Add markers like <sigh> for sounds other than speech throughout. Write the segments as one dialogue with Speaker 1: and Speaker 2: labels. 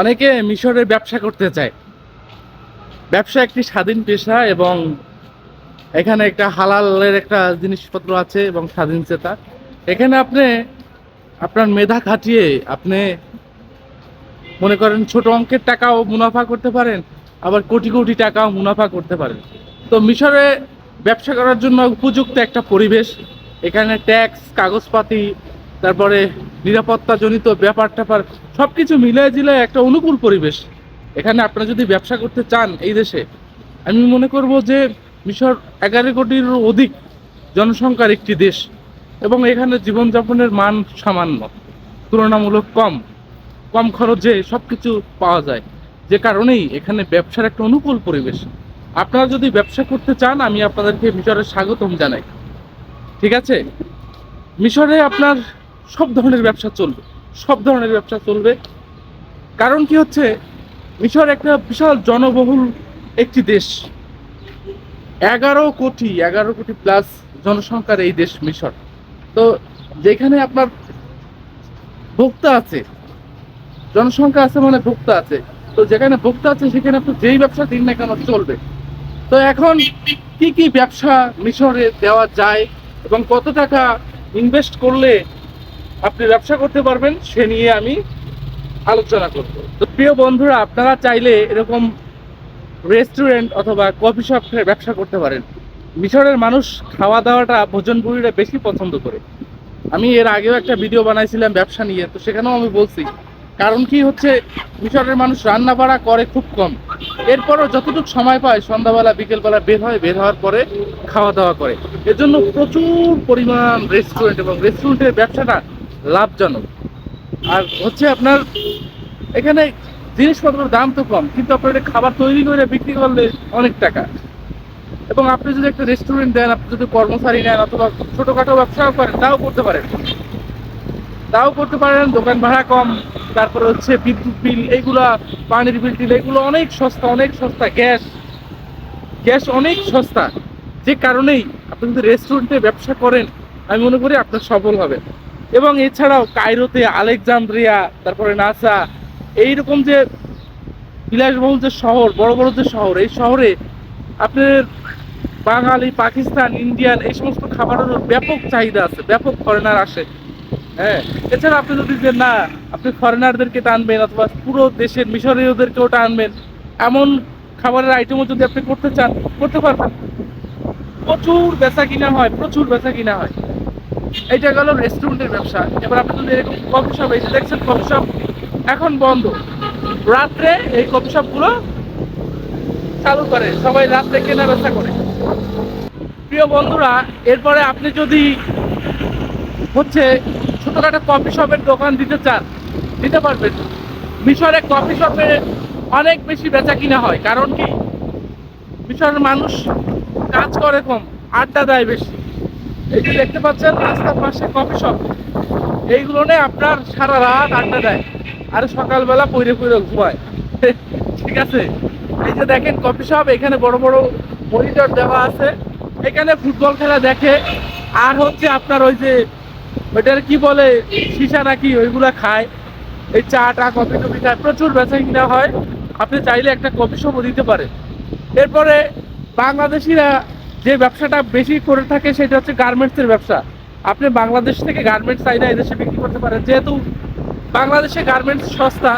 Speaker 1: অনেকে মিশরে ব্যবসা করতে চায়। ব্যবসা একটি স্বাধীন পেশা এবং এখানে একটা হালালের একটা জিনিসপত্র আছে এবং স্বাধীন চেতা। এখানে আপনি আপনার মেধা খাটিয়ে আপনি মনে করেন ছোট অঙ্কের টাকাও মুনাফা করতে পারেন, আবার কোটি কোটি টাকাও মুনাফা করতে পারেন। তো মিশরে ব্যবসা করার জন্য উপযুক্ত একটা পরিবেশ, এখানে ট্যাক্স, কাগজপাতি, তারপরে নিরাপত্তাজনিত ব্যাপার ট্যাপার সব কিছু মিলে জিলে একটা অনুকূল পরিবেশ। এখানে আপনারা যদি ব্যবসা করতে চান এই দেশে, আমি মনে করব যে মিশর এগারো কোটির অধিক জনসংখ্যার একটি দেশ এবং এখানে জীবনযাপনের মান সামান্য, তুলনামূলক কম কম খরচে সব কিছু পাওয়া যায়। যে কারণেই এখানে ব্যবসার একটা অনুকূল পরিবেশ। আপনারা যদি ব্যবসা করতে চান, আমি আপনাদেরকে মিশরে স্বাগতম জানাই। ঠিক আছে? মিশরে আপনার সব ধরনের ব্যবসা চলবে, সব ধরনের ব্যবসা চলবে। কারণ কি হচ্ছে? মিশর একটা বিশাল জনবহুল একটি দেশ। এগারো কোটি এগারো কোটি প্লাস জনসংখ্যার এই দেশ মিশর। তো যেখানে আপনার ভোক্তা আছে, জনসংখ্যা আছে মানে ভোক্তা আছে। তো যেখানে ভোক্তা আছে, সেখানে আপনি যেই ব্যবসা দিন না কেন চলবে। তো এখন কি কি ব্যবসা মিশরে দেওয়া যায় এবং কত টাকা ইনভেস্ট করলে আপনি ব্যবসা করতে পারবেন, সে নিয়ে আমি আলোচনা করব। তো প্রিয় বন্ধুরা, আপনারা চাইলে এরকম রেস্টুরেন্ট অথবা কফি শপ ব্যবসা করতে পারেন। মিশরের মানুষ খাওয়া দাওয়াটা ভোজনপুরীরা বেশি পছন্দ করে। আমি এর আগেও একটা ভিডিও বানাইছিলাম ব্যবসা নিয়ে, তো সেখানেও আমি বলছি, কারণ কি হচ্ছে, মিশরের মানুষ রান্না বাড়া করে খুব কম। এরপরও যতটুকু সময় পায়, সন্ধ্যাবেলা, বিকেলবেলা বের হয়, বের হওয়ার পরে খাওয়া দাওয়া করে। এর জন্য প্রচুর পরিমাণ রেস্টুরেন্ট এবং রেস্টুরেন্টের ব্যবসাটা লাভজনক। আর হচ্ছে আপনার, এখানে জিনিসপত্রের দাম তো কম, কিন্তু আপনার এটা খাবার তৈরি করে বিক্রি করলে অনেক টাকা। এবং আপনি যদি একটা রেস্টুরেন্ট দেন, আপনি যদি কর্মচারী নেন, অথবা ছোটোখাটো ব্যবসাও করেন, তাও করতে পারেন। তাও করতে পারেন, দোকান ভাড়া কম, তারপরে হচ্ছে বিদ্যুৎ বিল এইগুলা পানির বিল টিল, এগুলো অনেক সস্তা অনেক সস্তা, গ্যাস। গ্যাস অনেক সস্তা। যে কারণেই আপনি যদি রেস্টুরেন্টে ব্যবসা করেন, আমি মনে করি আপনার সফল হবেন। এবং এছাড়াও কায়রোতে আলেকজান্দ্রিয়া, তারপরে নাসা, এইরকম যে বিলাসবহুল যে শহর, বড় বড় যে শহর, এই শহরে আপনার বাঙালি, পাকিস্তান, ইন্ডিয়ান, এই সমস্ত খাবারের ব্যাপক চাহিদা আছে, ব্যাপক ফরেনার আসে। হ্যাঁ এছাড়া আপনি যদি যে না, আপনি ফরেনারদেরকে টানবেন অথবা পুরো দেশের মিশরীয়দেরকেও টানবেন, এমন খাবারের আইটেমও যদি আপনি করতে চান, করতে পারবেন। প্রচুর বেচা কিনা হয়, প্রচুর বেচা কিনা হয়। এইটা গেল রেস্টুরেন্টের ব্যবসা। এবার আপনি যদি এরকম কফি শপ এই যে দেখছেন কফি শপ এখন বন্ধ। রাত্রে এই কফি শপগুলো চালু করে। সবাই রাত্রে কেনা বেচা করে। প্রিয় বন্ধুরা, এরপরে আপনি যদি হচ্ছে ছোটখাটো কফি শপের দোকান দিতে চান, দিতে পারবেন। মিশরে কফি শপে অনেক বেশি বেচা কিনা হয়। কারণ কি? মিশরের মানুষ কাজ করে কম, আড্ডা দেয় বেশি। এই দেখতে পাচ্ছেন, রাস্তার পাশে কফি শপ এইগুলো নিয়ে আপনার সারা রাত আড্ডা দেয়। আর সকালবেলা পইরে পইরে ঘুমায়। <laughs> ঠিক আছে? এই যে দেখেন কফি শপ এখানে বড় বড় মনিটর দেওয়া আছে। এখানে ফুটবল খেলা দেখে। আর হচ্ছে আপনার ওই যে, ওইটার কি বলে, সীসা নাকি, ওইগুলা খায়। এই চা টা কফি টফি খায়। প্রচুর বেচা কিনা হয়। আপনি চাইলে একটা কফি শপও দিতে পারেন। এরপরে বাংলাদেশিরা যে ব্যবসাটা বেশি করে থাকে সেটা হচ্ছে গার্মেন্টসের ব্যবসা। আপনি বাংলাদেশ থেকে গার্মেন্টস চাইলে এই দেশে বিক্রি করতে পারেন। যেহেতু বাংলাদেশে গার্মেন্টস সস্তা,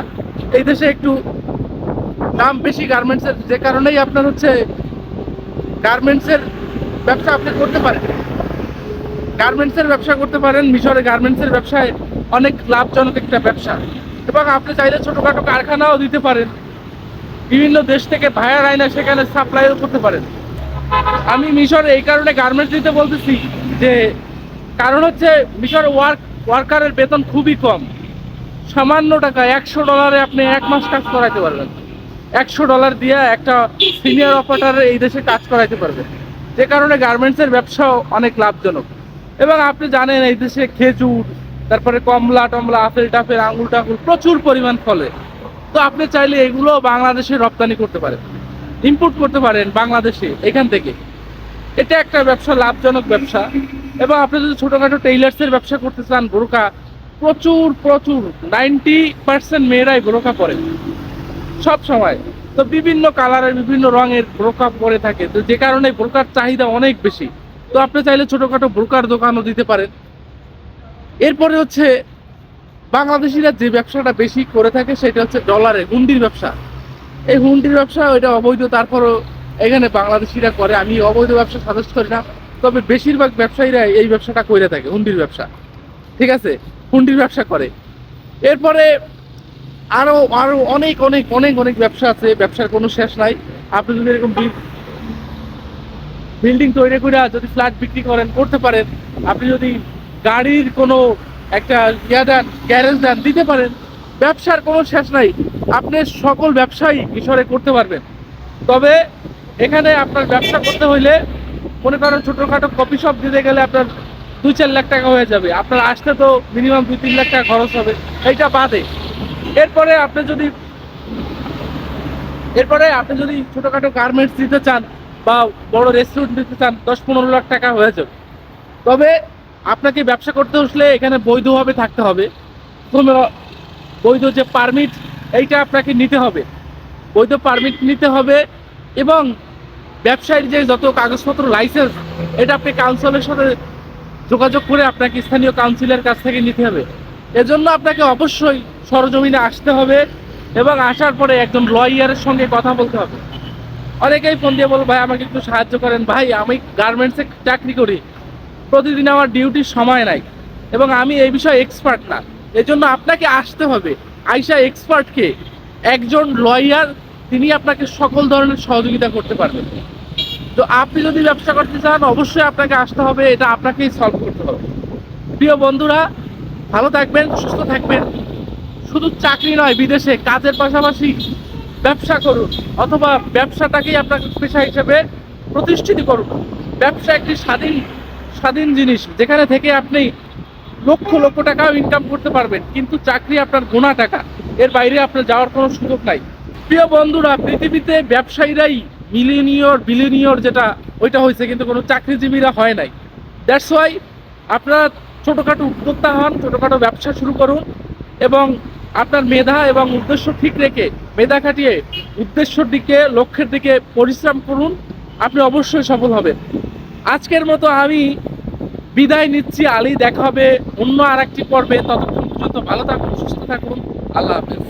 Speaker 1: এই দেশে একটু দাম বেশি গার্মেন্টসের যে কারণেই আপনার হচ্ছে গার্মেন্টসের ব্যবসা আপনি করতে পারেন। গার্মেন্টসের ব্যবসা করতে পারেন, মিশরে গার্মেন্টসের ব্যবসায় অনেক লাভজনক একটা ব্যবসা। এবং আপনি চাইলে ছোটোখাটো কারখানাও দিতে পারেন। বিভিন্ন দেশ থেকে ভায়ার আয়না সেখানে সাপ্লাইও করতে পারেন। আমি মিশরে এই কারণে গার্মেন্টস দিতে বলতেছি যে, কারণ হচ্ছে মিশরে ওয়ার্ক ওয়ার্কারের বেতন খুবই কম। সামান্য টাকা, একশো ডলারে আপনি এক মাস কাজ করাইতে পারবেন। একশো ডলার দিয়ে একটা সিনিয়র অপারেটারে এই দেশে কাজ করাইতে পারবেন যে কারণে গার্মেন্টসের ব্যবসাও অনেক লাভজনক। এবং আপনি জানেন এই দেশে খেজুর, তারপরে কমলা টমলা, আপেল টাফেল আঙুল টাকুল প্রচুর পরিমাণ ফলে। তো আপনি চাইলে এগুলো বাংলাদেশে রপ্তানি করতে পারেন। ইম্পোর্ট করতে পারেন বাংলাদেশে, এখান থেকে। এটা একটা ব্যবসা, লাভজনক ব্যবসা। এবং আপনি যদি ছোটোখাটো টেইলার্সের ব্যবসা করতে চান, বোরকা, প্রচুর প্রচুর নাইনটি পার্সেন্ট মেয়েরাই বোরকা পরে। সব সময়। তো বিভিন্ন কালারের, বিভিন্ন রঙের বোরকা পরে থাকে। তো যে কারণে বোরকার চাহিদা অনেক বেশি। তো আপনি চাইলে ছোটোখাটো বোরকার দোকানও দিতে পারেন। এরপরে হচ্ছে, বাংলাদেশিরা যে ব্যবসাটা বেশি করে থাকে, সেটা হচ্ছে ডলারে গুন্ডির ব্যবসা। এই হুন্ডির ব্যবসা, ওইটা অবৈধ, তারপরও এখানে বাংলাদেশিরা করে, আমি অবৈধ ব্যবসা সাজেস্ট করি না, তবে বেশিরভাগ ব্যবসায়ীরা এই ব্যবসাটা করে থাকে, হুন্ডির ব্যবসা। ঠিক আছে? হুন্ডির ব্যবসা করে। এরপরে আরও আরও অনেক অনেক অনেক অনেক ব্যবসা আছে, ব্যবসার কোনো শেষ নাই। আপনি যদি এরকম বিল্ডিং তৈরি করে যদি ফ্ল্যাট বিক্রি করেন, করতে পারেন। আপনি যদি গাড়ির কোনো একটা ইয়া দেন, গ্যারেজ দেন, দিতে পারেন। ব্যবসার কোনো শেষ নাই। আপনি সকল ব্যবসাই মিশরে করতে পারবেন। তবে এখানে আপনার ব্যবসা করতে হইলে মনে করেন ছোটোখাটো কপি শপ দিতে গেলে আপনার দুই চার লাখ টাকা হয়ে যাবে। আপনার আসতে তো মিনিমাম দুই তিন লাখ টাকা খরচ হবে। এইটা বাদে। এরপরে আপনি যদি এরপরে আপনি যদি ছোটোখাটো গার্মেন্টস দিতে চান বা বড় রেস্টুরেন্ট দিতে চান, দশ পনেরো লাখ টাকা হয়ে যাবে। তবে আপনাকে ব্যবসা করতে আসলে এখানে বৈধভাবে থাকতে হবে। বৈধ যে পারমিট এইটা আপনাকে নিতে হবে। বৈধ পারমিট নিতে হবে এবং ব্যবসায়ীর যে যত কাগজপত্র লাইসেন্স এটা আপনি কাউন্সিলের সাথে যোগাযোগ করে আপনাকে স্থানীয় কাউন্সিলের কাছ থেকে নিতে হবে। এজন্য আপনাকে অবশ্যই সরজমিনে আসতে হবে এবং আসার পরে একজন লয়ারের সঙ্গে কথা বলতে হবে। অনেকেই ফোন দিয়ে বলো, ভাই, আমাকে একটু সাহায্য করেন। ভাই, আমি গার্মেন্টসে চাকরি করি। প্রতিদিন আমার ডিউটির সময় নাই এবং আমি এই বিষয়ে এক্সপার্ট না। এজন্য আপনাকে আসতে হবে। আইসা এক্সপার্টকে। একজন লয়ার, তিনি আপনাকে সকল ধরনের সহযোগিতা করতে পারবেন। তো আপনি যদি ব্যবসা করতে চান, অবশ্যই আপনাকে আসতে হবে, এটা আপনাকেই সলভ করতে হবে। প্রিয় বন্ধুরা, ভালো থাকবেন, সুস্থ থাকবেন। শুধু চাকরি নয়, বিদেশে কাজের পাশাপাশি ব্যবসা করুন, অথবা ব্যবসাটাকেই আপনার পেশা হিসেবে প্রতিষ্ঠিত করুন। ব্যবসা একটি স্বাধীন স্বাধীন জিনিস, যেখানে থেকে আপনি লক্ষ লক্ষ টাকাও ইনকাম করতে পারবেন, কিন্তু চাকরি আপনার গোনা টাকা। এর বাইরে আপনার যাওয়ার কোনো সুযোগ নাই। প্রিয় বন্ধুরা, পৃথিবীতে ব্যবসায়ীরাই মিলিনিয়র বিলিনিয়র যেটা, ওইটা হয়েছে, কিন্তু কোনো চাকরিজীবীরা হয় নাই। দ্যাটস ওয়াই আপনারা ছোটোখাটো উদ্যোক্তা হন, ছোটোখাটো ব্যবসা শুরু করুন এবং আপনার মেধা এবং উদ্দেশ্য ঠিক রেখে, মেধা খাটিয়ে উদ্দেশ্যর দিকে, লক্ষ্যের দিকে পরিশ্রম করুন। আপনি অবশ্যই সফল হবেন। আজকের মতো আমি বিদায় নিচ্ছি, আলী দেখা হবে অন্য আর একটি পর্বে। ততক্ষণ পর্যন্ত ভালো থাকুন, সুস্থ থাকুন। আল্লাহ হাফেজ।